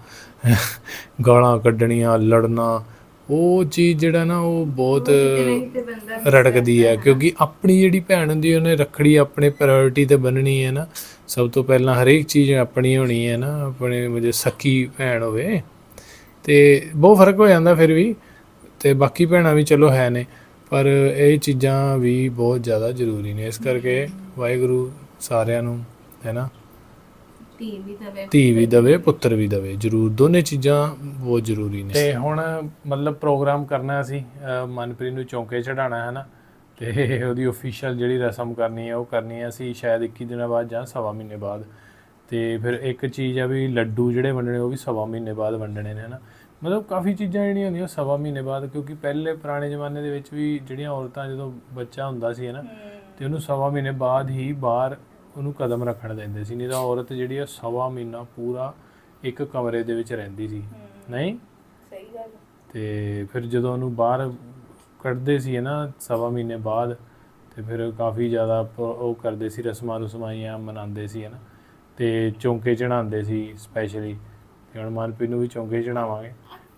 ਗਾਲਾਂ ਕੱਢਣੀਆਂ ਲੜਨਾ ਉਹ ਚੀਜ਼ ਜਿਹੜਾ ਨਾ ਉਹ ਬਹੁਤ ਰੜਕਦੀ ਹੈ। ਕਿਉਂਕਿ ਆਪਣੀ ਜਿਹੜੀ ਭੈਣ ਹੁੰਦੀ ਉਹਨੇ ਰੱਖੜੀ ਆਪਣੇ ਪ੍ਰਾਇੋਰਟੀ ਤੇ ਬੰਨਣੀ ਹੈ ਨਾ। ਸਭ ਤੋਂ ਪਹਿਲਾਂ ਹਰੇਕ ਚੀਜ਼ ਆਪਣੀ ਹੋਣੀ ਹੈ ਨਾ ਆਪਣੇ ਮੁਝੇ ਸਕੀ ਭੈਣ ਹੋਵੇ ਤੇ ਬਹੁਤ ਫ਼ਰਕ ਹੋ ਜਾਂਦਾ ਫਿਰ ਵੀ ਤੇ ਬਾਕੀ ਭੈਣਾਂ ਵੀ ਚਲੋ ਹੈ ਨੇ ਪਰ ਇਹ ਚੀਜ਼ਾਂ ਵੀ ਬਹੁਤ ਜ਼ਿਆਦਾ ਜ਼ਰੂਰੀ ਨੇ ਇਸ ਕਰਕੇ ਵਾਹਿਗੁਰੂ ਸਾਰਿਆਂ ਨੂੰ ਹੈ ਨਾ? ਧੀ ਵੀ ਦਵੇ ਧੀ ਵੀ ਦਵੇ ਪੁੱਤਰ ਵੀ ਦਵੇ ਜਰੂਰ ਦੋਨੇ ਚੀਜ਼ਾਂ ਬਹੁਤ ਜ਼ਰੂਰੀ ਨੇ। ਤੇ ਹੁਣ ਮਤਲਬ ਪ੍ਰੋਗਰਾਮ ਕਰਨਾ ਅਸੀਂ ਅਹ ਮਨਪ੍ਰੀਤ ਨੂੰ ਚੌਂਕੇ ਚੜਾਉਣਾ ਹੈ ਨਾ? ਤੇ ਉਹਦੀ ਅਫੀਸ਼ੀਅਲ ਜਿਹੜੀ ਰਸਮ ਕਰਨੀ ਹੈ ਉਹ ਕਰਨੀ ਹੈ ਅਸੀਂ ਸ਼ਾਇਦ 21 ਦਿਨਾਂ ਬਾਅਦ ਜਾਂ ਸਵਾ ਮਹੀਨੇ ਬਾਅਦ। ਤੇ ਫਿਰ ਇੱਕ ਚੀਜ਼ ਆ ਵੀ ਲੱਡੂ ਜਿਹੜੇ ਵੰਡਣੇ ਉਹ ਵੀ ਸਵਾ ਮਹੀਨੇ ਬਾਅਦ ਵੰਡਣੇ ਨੇ ਨਾ ਮਤਲਬ ਕਾਫੀ ਚੀਜ਼ਾਂ ਜਿਹੜੀਆਂ ਹੁੰਦੀਆਂ ਸਵਾ ਮਹੀਨੇ ਬਾਅਦ ਕਿਉਂਕਿ ਪਹਿਲੇ ਪੁਰਾਣੇ ਜ਼ਮਾਨੇ ਦੇ ਵਿੱਚ ਵੀ ਜਿਹੜੀਆਂ ਔਰਤਾਂ ਜਦੋਂ ਬੱਚਾ ਹੁੰਦਾ ਸੀ ਹੈ ਨਾ ਤੇ ਉਹਨੂੰ ਸਵਾ ਮਹੀਨੇ ਬਾਅਦ ਹੀ ਬਾਹਰ ਉਹਨੂੰ ਕਦਮ ਰੱਖਣ ਦਿੰਦੇ ਸੀ। ਨਹੀਂ ਤਾਂ ਔਰਤ ਜਿਹੜੀ ਆ ਸਵਾ ਮਹੀਨਾ ਪੂਰਾ ਇੱਕ ਕਮਰੇ ਦੇ ਵਿੱਚ ਰਹਿੰਦੀ ਸੀ। ਨਹੀਂ? ਸਹੀ ਗੱਲ ਤੇ ਫਿਰ ਜਦੋਂ ਉਹਨੂੰ ਬਾਹਰ ਕੱਢਦੇ ਸੀ ਨਾ ਸਵਾ ਮਹੀਨੇ ਬਾਅਦ ਤੇ ਫਿਰ ਕਾਫੀ ਜ਼ਿਆਦਾ ਉਹ ਕਰਦੇ ਸੀ ਰਸਮਾਂ ਰਸਮਾਈਆਂ ਮਨਾਉਂਦੇ ਸੀ ਹਨਾ ਤੇ ਚੌਂਕੇ ਚੜਾਉਂਦੇ ਸੀ ਸਪੈਸ਼ਲੀ ਤੇ ਹੁਣ ਮਨਪ੍ਰੀਤ ਨੂੰ ਵੀ ਚੌਂਕੇ ਚੜਾਵਾਂਗੇ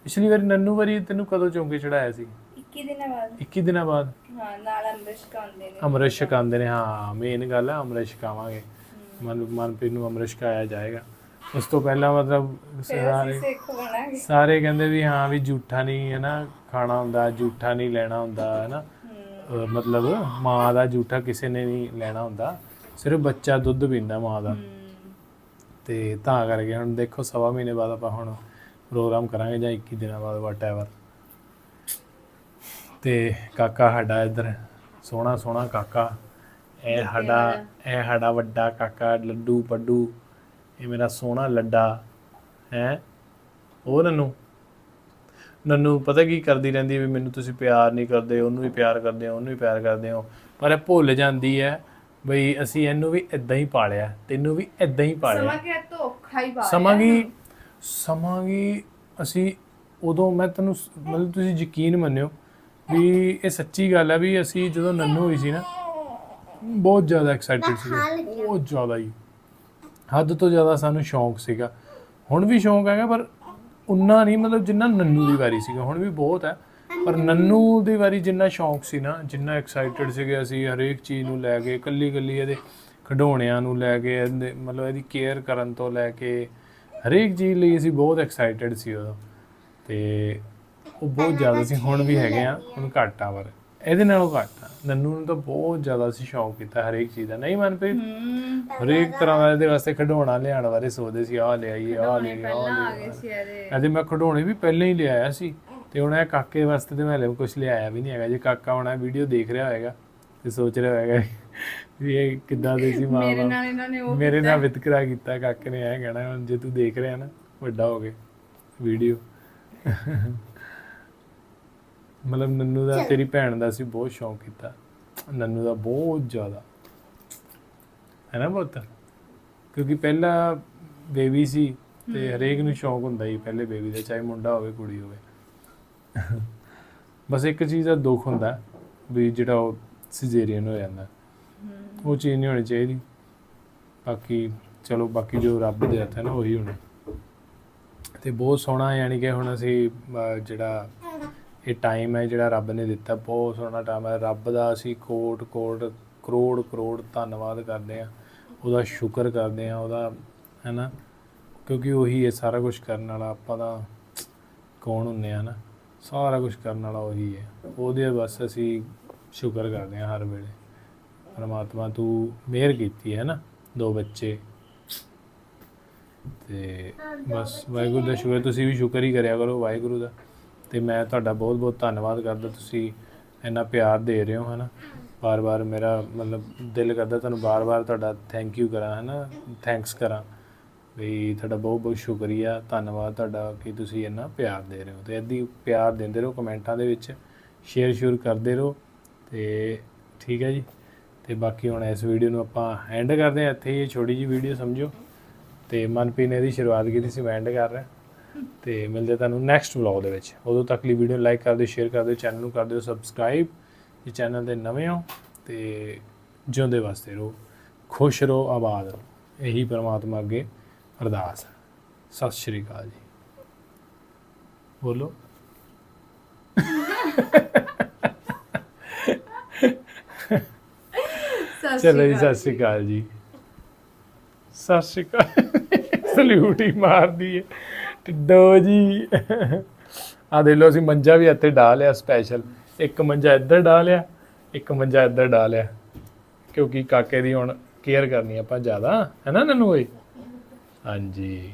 ਪਿਛਲੀ ਵਾਰੀ ਨੰਨੂ ਵਾਰੀ ਤੈਨੂੰ ਕਦੋਂ ਚੌਂਕੇ ਚੜਾਇਆ ਸੀ? 21 ਦਿਨਾਂ ਬਾਅਦ। 21 ਦਿਨਾਂ ਬਾਅਦ? ਹਾਂ ਨਾਲ ਅੰਮ੍ਰਿਤ ਛਕਾਉਂਦੇ ਨੇ। ਅੰਮ੍ਰਿਤ ਛਕਾਉਂਦੇ ਨੇ ਹਾਂ ਮੇਨ ਗੱਲ ਹੈ ਅੰਮ੍ਰਿਤ ਛਕਾਵਾਂਗੇ। ਮਨ ਮਨਪ੍ਰੀਤ ਨੂੰ ਅੰਮ੍ਰਿਤ ਛਕਾਇਆ ਜਾਏਗਾ। ਉਸ ਤੋਂ ਪਹਿਲਾਂ ਮਤਲਬ ਸਾਰੇ ਸਿੱਖ ਬਣਾਂਗੇ। ਸਾਰੇ ਕਹਿੰਦੇ ਵੀ ਹਾਂ ਵੀ ਝੂਠਾ ਨਹੀਂ ਹੈ ਨਾ ਖਾਣਾ ਹੁੰਦਾ ਝੂਠਾ ਨਹੀਂ ਲੈਣਾ ਹੁੰਦਾ ਹੈ ਨਾ। ਮਤਲਬ ਮਾਂ ਦਾ ਝੂਠਾ ਕਿਸੇ ਨੇ ਨਹੀਂ ਲੈਣਾ ਹੁੰਦਾ ਸਿਰਫ ਬੱਚਾ ਦੁੱਧ ਪੀਂਦਾ ਮਾਂ ਦਾ। ਤੇ ਤਾਂ ਕਰਕੇ ਹੁਣ ਦੇਖੋ ਸਵਾ ਮਹੀਨੇ ਬਾਅਦ ਆਪਾਂ ਹੁਣ ਪ੍ਰੋਗਰਾਮ ਕਰਾਂਗੇ ਜਾਂ 21 ਦਿਨਾਂ ਬਾਅਦ ਵਾਟਐਵਰ ਤੇ ਕਾਕਾ ਸਾਡਾ ਇੱਧਰ ਸੋਹਣਾ ਸੋਹਣਾ ਕਾਕਾ। ਇਹ ਸਾਡਾ ਇਹ ਸਾਡਾ ਵੱਡਾ ਕਾਕਾ ਲੱਡੂ ਪੱਡੂ ਇਹ ਮੇਰਾ ਸੋਹਣਾ ਲੱਡਾ ਹੈ? ਉਹ ਨੰਨੂ? ਨੰਨੂ ਪਤਾ ਕੀ ਕਰਦੀ ਰਹਿੰਦੀ ਵੀ ਮੈਨੂੰ ਤੁਸੀਂ ਪਿਆਰ ਨਹੀਂ ਕਰਦੇ ਉਹਨੂੰ ਵੀ ਪਿਆਰ ਕਰਦੇ ਹੋ ਉਹਨੂੰ ਵੀ ਪਿਆਰ ਕਰਦੇ ਹੋ। ਪਰ ਇਹ ਭੁੱਲ ਜਾਂਦੀ ਹੈ ਬਈ ਅਸੀਂ ਇਹਨੂੰ ਵੀ ਇਦਾਂ ਹੀ ਪਾਲਿਆ ਤੈਨੂੰ ਵੀ ਇਦਾਂ ਹੀ ਪਾਲਿਆ। ਸਮਾਂ ਕਿ ਧੋਖਾ ਹੀ ਪਾ ਸਮਾਂ ਕੀ ਸਮਾਂ ਕੀ ਅਸੀਂ ਉਦੋਂ ਮੈਂ ਤੈਨੂੰ ਮਤਲਬ ਤੁਸੀਂ ਯਕੀਨ ਮੰਨਿਓ ਵੀ ਇਹ ਸੱਚੀ ਗੱਲ ਹੈ ਵੀ ਅਸੀਂ ਜਦੋਂ ਨੰਨੂ ਹੋਈ ਸੀ ਨਾ ਬਹੁਤ ਜ਼ਿਆਦਾ ਐਕਸਾਈਟਡ ਸੀ। ਬਹੁਤ ਜ਼ਿਆਦਾ ਹੀ। ਹੱਦ ਤੋਂ ਜ਼ਿਆਦਾ ਸਾਨੂੰ ਸ਼ੌਂਕ ਸੀਗਾ। ਹੁਣ ਵੀ ਸ਼ੌਂਕ ਹੈਗਾ ਪਰ ਉਨਾ ਨਹੀਂ ਮਤਲਬ ਜਿੰਨਾ ਨੰਨੂ ਦੀ ਵਾਰੀ ਸੀਗਾ ਹੁਣ ਵੀ ਬਹੁਤ ਹੈ। ਪਰ ਨੰਨੂ ਦੀ ਵਾਰੀ ਜਿੰਨਾ ਸ਼ੌਂਕ ਸੀ ਨਾ ਜਿੰਨਾ ਐਕਸਾਈਟਡ ਸੀਗੇ ਅਸੀਂ ਹਰੇਕ ਚੀਜ਼ ਨੂੰ ਲੈ ਕੇ ਕੱਲੀ ਕੱਲੀ ਇਹਦੇ ਖਿਡੌਣਿਆਂ ਨੂੰ ਲੈ ਕੇ ਇਹਦੇ ਮਤਲਬ ਇਹਦੀ ਕੇਅਰ ਕਰਨ ਤੋਂ ਲੈ ਕੇ ਹਰੇਕ ਚੀਜ਼ ਲਈ ਅਸੀਂ ਬਹੁਤ ਐਕਸਾਈਟਡ ਸੀ ਉਦੋਂ। ਤੇ ਉਹ ਬਹੁਤ ਜ਼ਿਆਦਾ ਸੀ ਹੁਣ ਵੀ ਹੈਗੇ ਆ ਹੁਣ ਘੱਟ ਆ ਪਰ। ਇਹਦੇ ਨਾਲੋਂ ਘੱਟ ਆ। ਨੰਨੂ ਨੂੰ ਤਾਂ ਬਹੁਤ ਜ਼ਿਆਦਾ ਸੀ ਸ਼ੌਂਕ ਕੀਤਾ ਹਰੇਕ ਚੀਜ਼ ਦਾ। ਨਹੀਂ ਮਨਪ੍ਰੀਤ? ਹਰੇਕ ਤਰ੍ਹਾਂ ਦਾ ਇਹਦੇ ਵਾਸਤੇ ਖਿਡੌਣਾ ਲਿਆਉਣ ਬਾਰੇ ਸੋਚਦੇ ਸੀ ਆਹ ਲਿਆਈਏ ਆਹ ਲਿਆਈਏ ਆਹ ਆ ਲਿਆਈਏ ਇਹਦੇ। ਮੈਂ ਖਿਡੌਣੇ ਵੀ ਪਹਿਲਾਂ ਹੀ ਲਿਆਇਆ ਸੀ ਤੇ ਹੁਣ ਇਹ ਕਾਕੇ ਵਾਸਤੇ ਤੇ ਮੈਂ ਹਲੇ ਕੁਝ ਲਿਆਇਆ ਵੀ ਨਹੀਂ ਹੈਗਾ। ਜੇ ਕਾਕਾ ਹੁਣ ਵੀਡੀਓ ਦੇਖ ਰਿਹਾ ਹੋਏਗਾ ਤੇ ਸੋਚ ਰਿਹਾ ਹੋਏਗਾ ਵੀ ਇਹ ਕਿੱਦਾਂ ਦੇ ਸੀ ਮਾਂ ਮੇਰੇ ਨਾਲ ਇਹਨਾਂ ਨੇ ਉਹ ਮੇਰੇ ਨਾਲ ਵਿਤਕਰਾ ਕੀਤਾ ਕਾਕੇ ਨੇ ਇਹ ਕਹਿਣਾ ਹੁਣ ਜੇ ਤੂੰ ਦੇਖ ਰਿਹਾ ਨਾ ਵੱਡਾ ਹੋ ਕੇ ਵੀਡੀਓ। ਮਤਲਬ ਨੰਨੂ ਦਾ ਤੇਰੀ ਭੈਣ ਦਾ ਸੀ ਬਹੁਤ ਸ਼ੌਂਕ ਕੀਤਾ। ਨੰਨੂ ਦਾ ਬਹੁਤ ਜ਼ਿਆਦਾ। ਹੈ ਨਾ ਬਹੁਤ ਕਿਉਂਕਿ ਪਹਿਲਾ ਬੇਬੀ ਸੀ ਤੇ ਹਰੇਕ ਨੂੰ ਸ਼ੌਂਕ ਹੁੰਦਾ ਹੀ ਪਹਿਲੇ ਬੇਬੀ ਦਾ ਚਾਹੇ ਮੁੰਡਾ ਹੋਵੇ ਕੁੜੀ ਹੋਵੇ। ਬਸ ਇੱਕ ਚੀਜ਼ ਦਾ ਦੁੱਖ ਹੁੰਦਾ ਵੀ ਜਿਹੜਾ ਉਹ ਸਿਜ਼ੇਰੀਅਨ ਹੋ ਜਾਂਦਾ। ਉਹ ਚੀਜ਼ ਨਹੀਂ ਹੋਣੀ ਚਾਹੀਦੀ। ਬਾਕੀ ਚਲੋ ਬਾਕੀ ਜੋ ਰੱਬ ਦੇ ਹੱਥ ਹੈ ਨਾ ਉਹੀ ਹੋਣਾ। ਤੇ ਬਹੁਤ ਸੋਹਣਾ ਯਾਨੀ ਕਿ ਹੁਣ ਅਸੀਂ ਜਿਹੜਾ ਇਹ ਟਾਈਮ ਹੈ ਜਿਹੜਾ ਰੱਬ ਨੇ ਦਿੱਤਾ, ਬਹੁਤ ਸੋਹਣਾ ਟਾਈਮ ਹੈ। ਰੱਬ ਦਾ ਅਸੀਂ ਕੋਟ ਕੋਟ, ਕਰੋੜ ਕਰੋੜ ਧੰਨਵਾਦ ਕਰਦੇ ਆ ਉਹਦਾ ਸ਼ੁਕਰ ਕਰਦੇ ਆ ਉਹਦਾ ਹੈ ਨਾ ਕਿਉਂਕਿ ਉਹੀ ਹੈ, ਸਾਰਾ ਕੁਝ ਕਰਨ ਵਾਲਾ ਆਪਾਂ ਦਾ ਕੌਣ ਹੁੰਨੇ ਆ ਨਾ ਸਾਰਾ ਕੁਝ ਕਰਨ ਵਾਲਾ ਉਹੀ ਹੈ। ਉਹਦੇ ਬਸ ਅਸੀਂ ਸ਼ੁਕਰ ਕਰਦੇ ਆ ਹਰ ਵੇਲੇ। ਪਰਮਾਤਮਾ ਤੂੰ ਮਿਹਰ ਕੀਤੀ ਹੈ ਨਾ ਦੋ ਬੱਚੇ। ਤੇ ਬਸ ਵਾਹਿਗੁਰੂ ਦਾ ਸ਼ੁਕਰ ਤੁਸੀਂ ਵੀ ਸ਼ੁਕਰ ਹੀ ਕਰਿਆ ਕਰੋ ਵਾਹਿਗੁਰੂ ਦਾ। ਤੇ ਮੈਂ ਤੁਹਾਡਾ ਬਹੁਤ ਬਹੁਤ ਧੰਨਵਾਦ ਕਰਦਾ ਤੁਸੀਂ ਇੰਨਾ ਪਿਆਰ ਦੇ ਰਹੇ ਹੋ, ਹਨਾ? ਬਾਰ-ਬਾਰ ਮੇਰਾ ਮਤਲਬ ਦਿਲ ਕਰਦਾ ਤੁਹਾਨੂੰ ਬਾਰ-ਬਾਰ ਤੁਹਾਡਾ ਥੈਂਕ ਯੂ ਕਰਾਂ, ਹਨਾ? ਥੈਂਕਸ ਕਰਾਂ। ਵੀ ਤੁਹਾਡਾ ਬਹੁਤ ਬਹੁਤ ਸ਼ੁਕਰੀਆ, ਧੰਨਵਾਦ ਤੁਹਾਡਾ ਕਿ ਤੁਸੀਂ ਇੰਨਾ ਪਿਆਰ ਦੇ ਰਹੇ ਹੋ। ਤੇ ਇੱਦੀ ਪਿਆਰ ਦਿੰਦੇ ਰਹੋ ਕਮੈਂਟਾਂ ਦੇ ਵਿੱਚ ਸ਼ੇਅਰ ਸ਼ੂਰ ਕਰਦੇ ਰਹੋ ਤੇ ਠੀਕ ਹੈ ਜੀ। ਤੇ ਬਾਕੀ ਹੁਣ ਇਸ ਵੀਡੀਓ ਨੂੰ ਆਪਾਂ ਐਂਡ ਕਰਦੇ ਹਾਂ। ਇੱਥੇ ਹੀ ਇਹ ਛੋਟੀ ਜੀ ਵੀਡੀਓ ਸਮਝੋ। ਤੇ ਮਨਪ੍ਰੀਤ ਨੇ ਇਹਦੀ ਸ਼ੁਰੂਆਤ ਕੀਤੀ ਸੀ, ਮੈਂ ਐਂਡ ਕਰ ਰਿਹਾ। ਤੇ ਮਿਲਦੇ ਤੁਹਾਨੂੰ ਨੈਕਸਟ ਵਲੌਗ ਦੇ ਵਿੱਚ। ਉਦੋਂ ਤੱਕ ਲਈ ਵੀਡੀਓ ਲਾਈਕ ਕਰ ਦਿਓ ਸ਼ੇਅਰ ਕਰ ਦਿਓ ਚੈਨਲ ਨੂੰ ਕਰ ਦਿਓ ਸਬਸਕ੍ਰਾਈਬ ਜੇ ਚੈਨਲ ਦੇ ਨਵੇਂ ਹੋ ਤੇ ਜਿਉਂਦੇ ਵਾਸਤੇ ਰਹੋ। ਖੁਸ਼ ਰਹੋ ਆਬਾਦ ਰਹੋ। ਇਹੀ ਪਰਮਾਤਮਾ ਅੱਗੇ ਅਰਦਾਸ ਹੈ। ਸਤਿ ਸ਼੍ਰੀ ਅਕਾਲ ਜੀ। ਬੋਲੋ। ਚਲੋ ਜੀ ਸਤਿ ਸ਼੍ਰੀ ਅਕਾਲ ਜੀ। ਸਤਿ ਸ਼੍ਰੀ ਅਕਾਲ। ਸਲੂਟ ਹੀ ਮਾਰਦੀ ਹੈ ਟਿੱਡੋ ਜੀ। ਆ ਦੇ ਲੋ ਅਸੀਂ ਮੰਜਾ ਵੀ ਇੱਥੇ ਡਾਹ ਲਿਆ ਸਪੈਸ਼ਲ ਇੱਕ ਮੰਜਾ ਇੱਧਰ ਡਾਹ ਲਿਆ, ਇੱਕ ਮੰਜਾ ਇੱਧਰ ਡਾ ਲਿਆ। ਕਿਉਂਕਿ ਕਾਕੇ ਦੀ ਹੁਣ ਕੇਅਰ ਕਰਨੀ ਆਪਾਂ ਜ਼ਿਆਦਾ, ਹੈ ਨਾ ਨਨੂ ਓਏ ਹਾਂਜੀ।